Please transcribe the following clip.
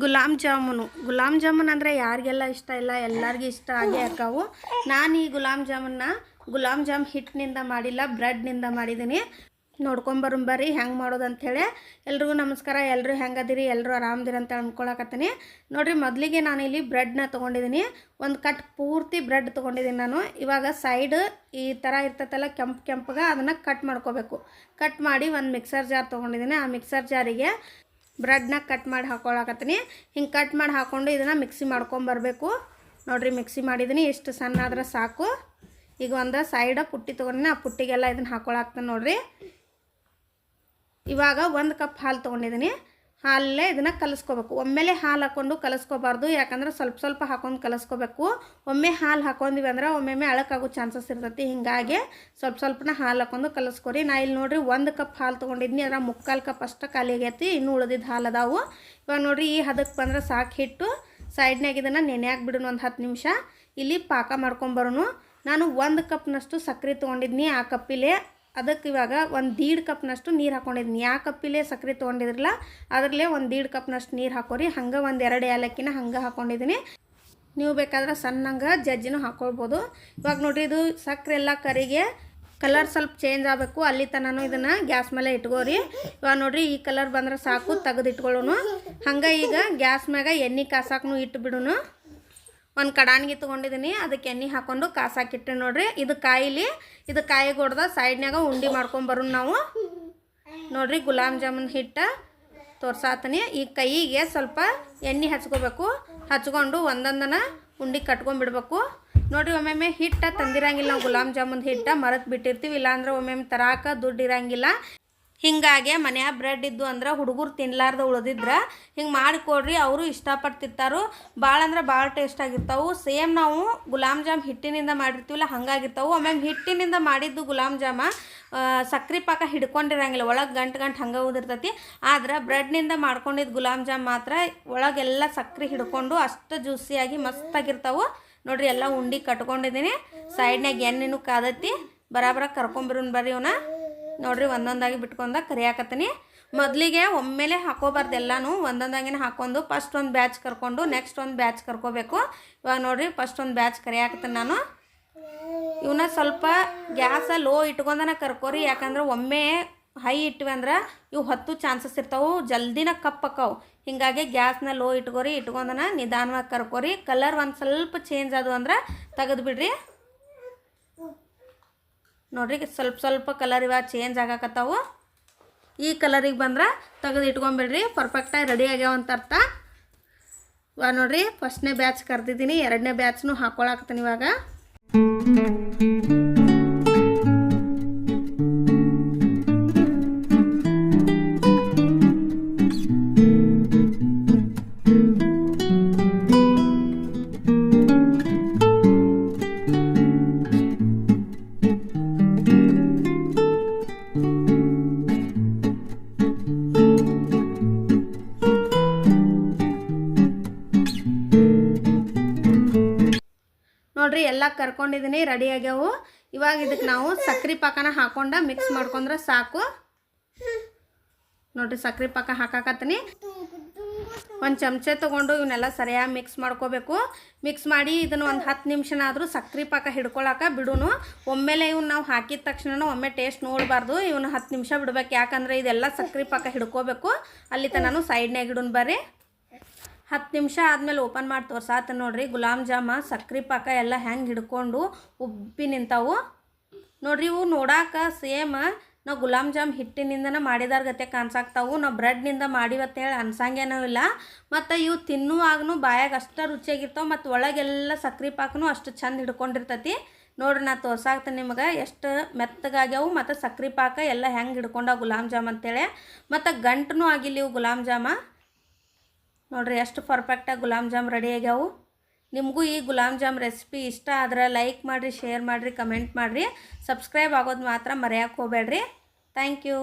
ಗುಲಾಬ್ ಜಾಮೂನು. ಗುಲಾಬ್ ಜಾಮೂನ್ ಅಂದರೆ ಯಾರಿಗೆಲ್ಲ ಇಷ್ಟ ಇಲ್ಲ, ಎಲ್ಲರಿಗೂ ಇಷ್ಟ ಆಗೇ ಹಾಕವು ನಾನು ಈ ಗುಲಾಬ್ ಜಾಮೂನ್ನ ಗುಲಾಬ್ ಜಾಮ್ ಹಿಟ್ಟಿನಿಂದ ಮಾಡಿಲ್ಲ, ಬ್ರೆಡ್ನಿಂದ ಮಾಡಿದ್ದೀನಿ ನೋಡ್ಕೊಂಬರಂಬರ್ರಿ ಹೆಂಗೆ ಮಾಡೋದು ಅಂಥೇಳಿ ಎಲ್ರಿಗೂ ನಮಸ್ಕಾರ ಎಲ್ಲರೂ ಹೆಂಗದಿರಿ ಎಲ್ಲರೂ ಆರಾಮದಿರಿ ಅಂತ ಅಂದ್ಕೊಳಕತ್ತೀನಿ ನೋಡಿರಿ, ಮೊದಲಿಗೆ ನಾನು ಇಲ್ಲಿ ಬ್ರೆಡ್ನ ತೊಗೊಂಡಿದ್ದೀನಿ ಒಂದು ಕಟ್ ಪೂರ್ತಿ ಬ್ರೆಡ್ ತೊಗೊಂಡಿದ್ದೀನಿ ನಾನು. ಇವಾಗ ಸೈಡ್ ಈ ಥರ ಇರ್ತೈತಲ್ಲ, ಕೆಂಪು ಕೆಂಪಗೆ ಅದನ್ನು ಕಟ್ ಮಾಡ್ಕೋಬೇಕು. ಕಟ್ ಮಾಡಿ ಒಂದು ಮಿಕ್ಸರ್ ಜಾರ್ ತೊಗೊಂಡಿದ್ದೀನಿ ಆ ಮಿಕ್ಸರ್ ಜಾರಿಗೆ ಬ್ರೆಡ್ನ ಕಟ್ ಮಾಡಿ ಹಾಕೊಳಕತ್ತೀನಿ. ಹಿಂಗೆ ಕಟ್ ಮಾಡಿ ಹಾಕ್ಕೊಂಡು ಇದನ್ನು ಮಿಕ್ಸಿ ಮಾಡ್ಕೊಂಬರ್ಬೇಕು ನೋಡಿರಿ, ಮಿಕ್ಸಿ ಮಾಡಿದ್ದೀನಿ ಎಷ್ಟು ಸಣ್ಣ ಆದ್ರೆ ಸಾಕು. ಈಗ ಒಂದು ಸೈಡ ಪುಟ್ಟಿ ತೊಗೊಂಡಿನಿ. ಆ ಪುಟ್ಟಿಗೆಲ್ಲ ಇದನ್ನು ಹಾಕೊಳಾಕ್ತಾನೆ ನೋಡಿರಿ. ಇವಾಗ ಒಂದು ಕಪ್ ಹಾಲು ತೊಗೊಂಡಿದ್ದೀನಿ ಹಾಲಲ್ಲೇ ಇದನ್ನು ಕಲಿಸ್ಕೋಬೇಕು. ಒಮ್ಮೆಲೆ ಹಾಲು ಹಾಕ್ಕೊಂಡು ಕಲಿಸ್ಕೋಬಾರ್ದು. ಯಾಕಂದ್ರೆ ಸ್ವಲ್ಪ ಸ್ವಲ್ಪ ಹಾಕೊಂಡು ಕಲಿಸ್ಕೋಬೇಕು. ಒಮ್ಮೆ ಹಾಲು ಹಾಕೊಂಡ್ವಿ ಅಂದ್ರೆ ಒಮ್ಮೆಮ್ಮೆ ಅಳಕಾಗೋ ಚಾನ್ಸಸ್ ಇರ್ತೈತಿ. ಹಿಂಗಾಗಿ ಸ್ವಲ್ಪ ಸ್ವಲ್ಪನ ಹಾಲು ಹಾಕೊಂಡು ಕಲಿಸ್ಕೊರಿ. ನಾ ಇಲ್ಲಿ ನೋಡ್ರಿ ಒಂದು ಕಪ್ ಹಾಲು ತೊಗೊಂಡಿದ್ನಿ. ಅದ್ರ ಮುಕ್ಕಾಲು ಕಪ್ ಅಷ್ಟು ಖಾಲಿ ಆಗೈತಿ. ಇನ್ನೂ ಉಳಿದಿದ್ದು ಹಾಲು ಅದಾವು. ಇವಾಗ ನೋಡ್ರಿ ಈ ಹದಕ್ಕೆ ಬಂದ್ರೆ ಸಾಕು ಹಿಟ್ಟು. ಸೈಡ್ನಾಗ ಇದನ್ನು ನೆನೆ ಬಿಡೋಣ ಒಂದು ಹತ್ತು ನಿಮಿಷ. ಇಲ್ಲಿ ಪಾಕ ಮಾಡ್ಕೊಂಬರೋನು ನಾನು ಒಂದು ಕಪ್ನಷ್ಟು ಸಕ್ಕರೆ ತೊಗೊಂಡಿದ್ನಿ ಆ ಕಪ್ಪಿಲೆ. ಅದಕ್ಕೆ ಇವಾಗ ಒಂದು ದೀಡ್ ಕಪ್ನಷ್ಟು ನೀರು ಹಾಕೊಂಡಿದ್ದೀನಿ ಯಾವ ಕಪ್ಪಿಲೇ ಸಕ್ಕರೆ ತೊಗೊಂಡಿದ್ರಲ್ಲ, ಅದರಲ್ಲೇ ಒಂದು ದೀಡ್ ಕಪ್ನಷ್ಟು ನೀರು ಹಾಕೋರಿ. ಹಂಗೆ ಒಂದು ಎರಡು ಏಲಕ್ಕಿನ ಹಂಗೆ ಹಾಕೊಂಡಿದ್ದೀನಿ ನೀವು ಬೇಕಾದ್ರೆ ಸಣ್ಣಂಗೆ ಜಜ್ಜಿನೂ ಹಾಕೊಳ್ಬೋದು. ಇವಾಗ ನೋಡಿರಿ, ಇದು ಸಕ್ಕರೆ ಎಲ್ಲ ಕರಿಗೆ ಕಲರ್ ಸ್ವಲ್ಪ ಚೇಂಜ್ ಆಗಬೇಕು. ಅಲ್ಲಿ ತನಕ ಇದನ್ನು ಗ್ಯಾಸ್ ಮೇಲೆ ಇಟ್ಕೋರಿ. ಇವಾಗ ನೋಡಿರಿ, ಈ ಕಲರ್ ಬಂದ್ರೆ ಸಾಕು ತೆಗೆದು ಇಟ್ಕೊಳ್ಳೋನು ಹಂಗೆ ಈಗ ಗ್ಯಾಸ್ ಮ್ಯಾಗ ಎಣ್ಣೆ ಕಾಸಾಕನು ಇಟ್ಟು ಬಿಡೋನು ಒಂದು ಕಡಾನ್ಗಿ ತೊಗೊಂಡಿದ್ದೀನಿ ಅದಕ್ಕೆ ಎಣ್ಣೆ ಹಾಕ್ಕೊಂಡು ಕಾಸಾಕಿಟ್ಟೆ ನೋಡ್ರಿ. ಇದು ಕಾಯಿಲಿ, ಇದು ಕಾಯಿ ಹೊಡ್ದ ಸೈಡ್ನಾಗ ಉಂಡೆ ಮಾಡ್ಕೊಂಬರು ನಾವು. ನೋಡ್ರಿ ಗುಲಾಬ್ ಜಾಮೂನ್ ಹಿಟ್ಟ ತೋರ್ಸಾತೀನಿ. ಈ ಕೈಗೆ ಸ್ವಲ್ಪ ಎಣ್ಣೆ ಹಚ್ಕೋಬೇಕು. ಹಚ್ಕೊಂಡು ಒಂದೊಂದನ ಉಂಡೆ ಕಟ್ಕೊಂಡ್ಬಿಡ್ಬೇಕು ನೋಡ್ರಿ ಒಮ್ಮೊಮ್ಮೆ ಹಿಟ್ಟ ತಂದಿರಂಗಿಲ್ಲ ನಾವು ಗುಲಾಬ್ ಜಾಮೂನ್ ಹಿಟ್ಟ ಮರಕ್ಕೆ ಬಿಟ್ಟಿರ್ತೀವಿ. ಇಲ್ಲಾಂದ್ರೆ ಒಮ್ಮೊಮ್ಮೆ ತರಾಕ ದುಡ್ಡು ಇರಂಗಿಲ್ಲ. ಹಿಂಗಾಗಿ ಮನ್ಯಾಗ ಬ್ರೆಡ್ ಇದ್ದು ಅಂದ್ರೆ ಹುಡುಗರು ತಿನ್ಲಾರ್ದ ಉಳಿದಿದ್ರೆ ಹಿಂಗೆ ಮಾಡಿಕೊಡ್ರಿ, ಅವರು ಇಷ್ಟಪಟ್ಟು ಭಾಳ ಅಂದ್ರೆ ಭಾಳ ಟೇಸ್ಟ್ ಆಗಿರ್ತಾವೆ. ಸೇಮ್ ನಾವು ಗುಲಾಬ್ ಜಾಮ್ ಹಿಟ್ಟಿನಿಂದ ಮಾಡಿರ್ತೀವಲ್ಲ, ಹಂಗಾಗಿರ್ತಾವೆ. ಆಮೇಲೆ ಹಿಟ್ಟಿನಿಂದ ಮಾಡಿದ್ದು ಗುಲಾಬ್ ಜಾಮ ಸಕ್ರೆ ಪಾಕ ಹಿಡ್ಕೊಂಡಿರಂಗಿಲ್ಲ. ಒಳಗೆ ಗಂಟು ಗಂಟು ಹಂಗೆ ಉದಿರ್ತೈತಿ. ಆದ್ರೆ ಬ್ರೆಡ್ನಿಂದ ಮಾಡ್ಕೊಂಡಿದ್ದು ಗುಲಾಬ್ ಜಾಮ್ ಮಾತ್ರ ಒಳಗೆಲ್ಲ ಸಕ್ರೆ ಹಿಡ್ಕೊಂಡು ಅಷ್ಟು ಜ್ಯೂಸಿಯಾಗಿ ಮಸ್ತಾಗಿರ್ತಾವೆ. ನೋಡ್ರಿ, ಎಲ್ಲ ಉಂಡಿ ಕಟ್ಕೊಂಡಿದ್ದೀನಿ ಸೈಡ್ನಾಗ ಎಣ್ಣೆನೂ ಕಾದತಿ ಬರಾಬರ ಕರ್ಕೊಂಬರೋನ್ ಬರ್ರಿ ಇವನ್ನ ನೋಡ್ರಿ, ಒಂದೊಂದಾಗಿ ಬಿಟ್ಕೊಂಡ ಕರಿಯಾಕತ್ತೀನಿ. ಮೊದಲಿಗೆ ಒಮ್ಮೆಲೆ ಹಾಕೋಬಾರ್ದು ಎಲ್ಲನೂ. ಒಂದೊಂದಾಗಿನ ಹಾಕೊಂಡು ಫಸ್ಟ್ ಒಂದು ಬ್ಯಾಚ್ ಕರ್ಕೊಂಡು ನೆಕ್ಸ್ಟ್ ಒಂದು ಬ್ಯಾಚ್ ಕರ್ಕೋಬೇಕು. ಇವಾಗ ನೋಡ್ರಿ ಫಸ್ಟ್ ಒಂದು ಬ್ಯಾಚ್ ಕರಿಯಾಕತ್ತೀನಿ ನಾನು. ಇವನ್ನ ಸ್ವಲ್ಪ ಗ್ಯಾಸ ಲೋ ಇಟ್ಕೊಂಡನ ಕರ್ಕೋರಿ. ಯಾಕಂದ್ರೆ ಒಮ್ಮೆ ಹೈ ಇಟ್ವಿ ಅಂದ್ರೆ ಇವು ಹತ್ತು ಚಾನ್ಸಸ್ ಇರ್ತಾವೆ. ಜಲ್ದಿನ ಕಪ್ಪಕ್ಕಾವು ಹಿಂಗಾಗಿ ಗ್ಯಾಸ್ನ ಲೋ ಇಟ್ಕೋರಿ, ಇಟ್ಕೊಂಡನ ನಿಧಾನವಾಗಿ ಕರ್ಕೋರಿ. ಕಲರ್ ಒಂದು ಸ್ವಲ್ಪ ಚೇಂಜ್ ಅದು ಅಂದ್ರೆ ತೆಗೆದು ಬಿಡ್ರಿ. ನೋಡ್ರಿ ಸ್ವಲ್ಪ ಸ್ವಲ್ಪ ಕಲರ್ ಇವಾಗ ಚೇಂಜ್ ಆಗಾಕತ್ತಾವು. ಈ ಕಲರಿಗೆ ಬಂದ್ರೆ ತೆಗೆದು ಇಟ್ಕೊಂಬಿಡ್ರಿ ಪರ್ಫೆಕ್ಟಾಗಿ ರೆಡಿ ಆಗ್ಯಾವ ಅಂತ ಅರ್ಥ. ಇವಾಗ ನೋಡ್ರಿ ಫಸ್ಟ್ನೇ ಬ್ಯಾಚ್ ಕರೆದಿದ್ದೀನಿ, ಎರಡನೇ ಬ್ಯಾಚ್ನು ಹಾಕೊಳಕತ್ತೀನಿ ಇವಾಗ. ನೋಡ್ರಿ, ಎಲ್ಲ ಕರ್ಕೊಂಡಿದ್ದೀನಿ ರೆಡಿ ಆಗ್ಯಾವು. ಇವಾಗ ಇದಕ್ಕೆ ನಾವು ಸಕ್ರೆ ಪಾಕನ ಹಾಕೊಂಡ ಮಿಕ್ಸ್ ಮಾಡ್ಕೊಂಡ್ರೆ ಸಾಕು. ನೋಡ್ರಿ, ಸಕ್ರೆ ಪಾಕ ಹಾಕಾಕತ್ತೀನಿ. ಒಂದು ಚಮಚೆ ತೊಗೊಂಡು ಇವನ್ನೆಲ್ಲ ಸರಿಯಾಗಿ ಮಿಕ್ಸ್ ಮಾಡ್ಕೋಬೇಕು. ಮಿಕ್ಸ್ ಮಾಡಿ ಇದನ್ನು ಒಂದು ಹತ್ತು ನಿಮಿಷನಾದರೂ ಸಕ್ರೆ ಪಾಕ ಹಿಡ್ಕೊಳಕ್ಕೆ ಬಿಡೂನು. ಒಮ್ಮೆಲೆ ಇವ್ನ ನಾವು ಹಾಕಿದ ತಕ್ಷಣ ಒಮ್ಮೆ ಟೇಸ್ಟ್ ನೋಡಬಾರ್ದು. ಇವನು ಹತ್ತು ನಿಮಿಷ ಬಿಡ್ಬೇಕು. ಯಾಕಂದ್ರೆ ಇದೆಲ್ಲ ಸಕ್ರೆ ಪಾಕ ಹಿಡ್ಕೋಬೇಕು. ಅಲ್ಲಿ ತನಕ ಸೈಡ್ನಾಗ ಇಡೋನು ಬರ್ರಿ. ಹತ್ತು ನಿಮಿಷ ಆದಮೇಲೆ ಓಪನ್ ಮಾಡಿ ತೋರ್ಸಾತ ನೋಡ್ರಿ. ಗುಲಾಬ್ ಜಾಮ, ಸಕ್ರೆ ಪಾಕ ಎಲ್ಲ ಹೆಂಗೆ ಹಿಡ್ಕೊಂಡು ಉಬ್ಬಿ ನಿಂತಾವು. ನೋಡ್ರಿ ಇವು ನೋಡಾಕ ಸೇಮ್ ನಾವು ಗುಲಾಬ್ ಜಾಮ್ ಹಿಟ್ಟಿನಿಂದನ ಮಾಡಿದಾರ ಗತೆ ಕಾಣಿಸಾಕ್ತಾವು. ನಾವು ಬ್ರೆಡ್ನಿಂದ ಮಾಡಿವತ್ತೇಳಿ ಅನ್ಸಂಗೇನೂ ಇಲ್ಲ. ಮತ್ತು ಇವು ತಿನ್ನುವಾಗೂ ಬಾಯಾಗ ಅಷ್ಟು ರುಚಿಯಾಗಿರ್ತಾವೆ ಮತ್ತು ಒಳಗೆಲ್ಲ ಸಕ್ರೆ ಪಾಕನೂ ಅಷ್ಟು ಚಂದ ಹಿಡ್ಕೊಂಡಿರ್ತೈತಿ. ನೋಡ್ರಿ ನಾ ತೋರ್ಸಾಕ್ತೀನಿ ನಿಮಗೆ ಎಷ್ಟು ಮೆತ್ತಗಾಗ್ಯಾವು ಮತ್ತು ಸಕ್ರೆ ಪಾಕ ಎಲ್ಲ ಹೆಂಗೆ ಹಿಡ್ಕೊಂಡಾವ ಗುಲಾಬ್ ಜಾಮ್ ಅಂತೇಳಿ. ಮತ್ತು ಗಂಟನೂ ಆಗಿಲ್ಲ ಇವು ಗುಲಾಬ್ ಜಾಮ. ನೋಡ್ರಿ, ಎಷ್ಟು ಪರ್ಫೆಕ್ಟಾಗಿ ಗುಲಾಬ್ ಜಾಮ್ ರೆಡಿ ಆಗ್ಯಾವು. ನಿಮಗೂ ಈ ಗುಲಾಬ್ ಜಾಮ್ ರೆಸಿಪಿ ಇಷ್ಟ ಆದ್ರೆ ಲೈಕ್ ಮಾಡಿರಿ ಶೇರ್ ಮಾಡಿರಿ ಕಮೆಂಟ್ ಮಾಡಿರಿ. ಸಬ್ಸ್ಕ್ರೈಬ್ ಆಗೋದು ಮಾತ್ರ ಮರೆಯೋಕೆ ಹೋಗಬೇಡ್ರಿ. Thank you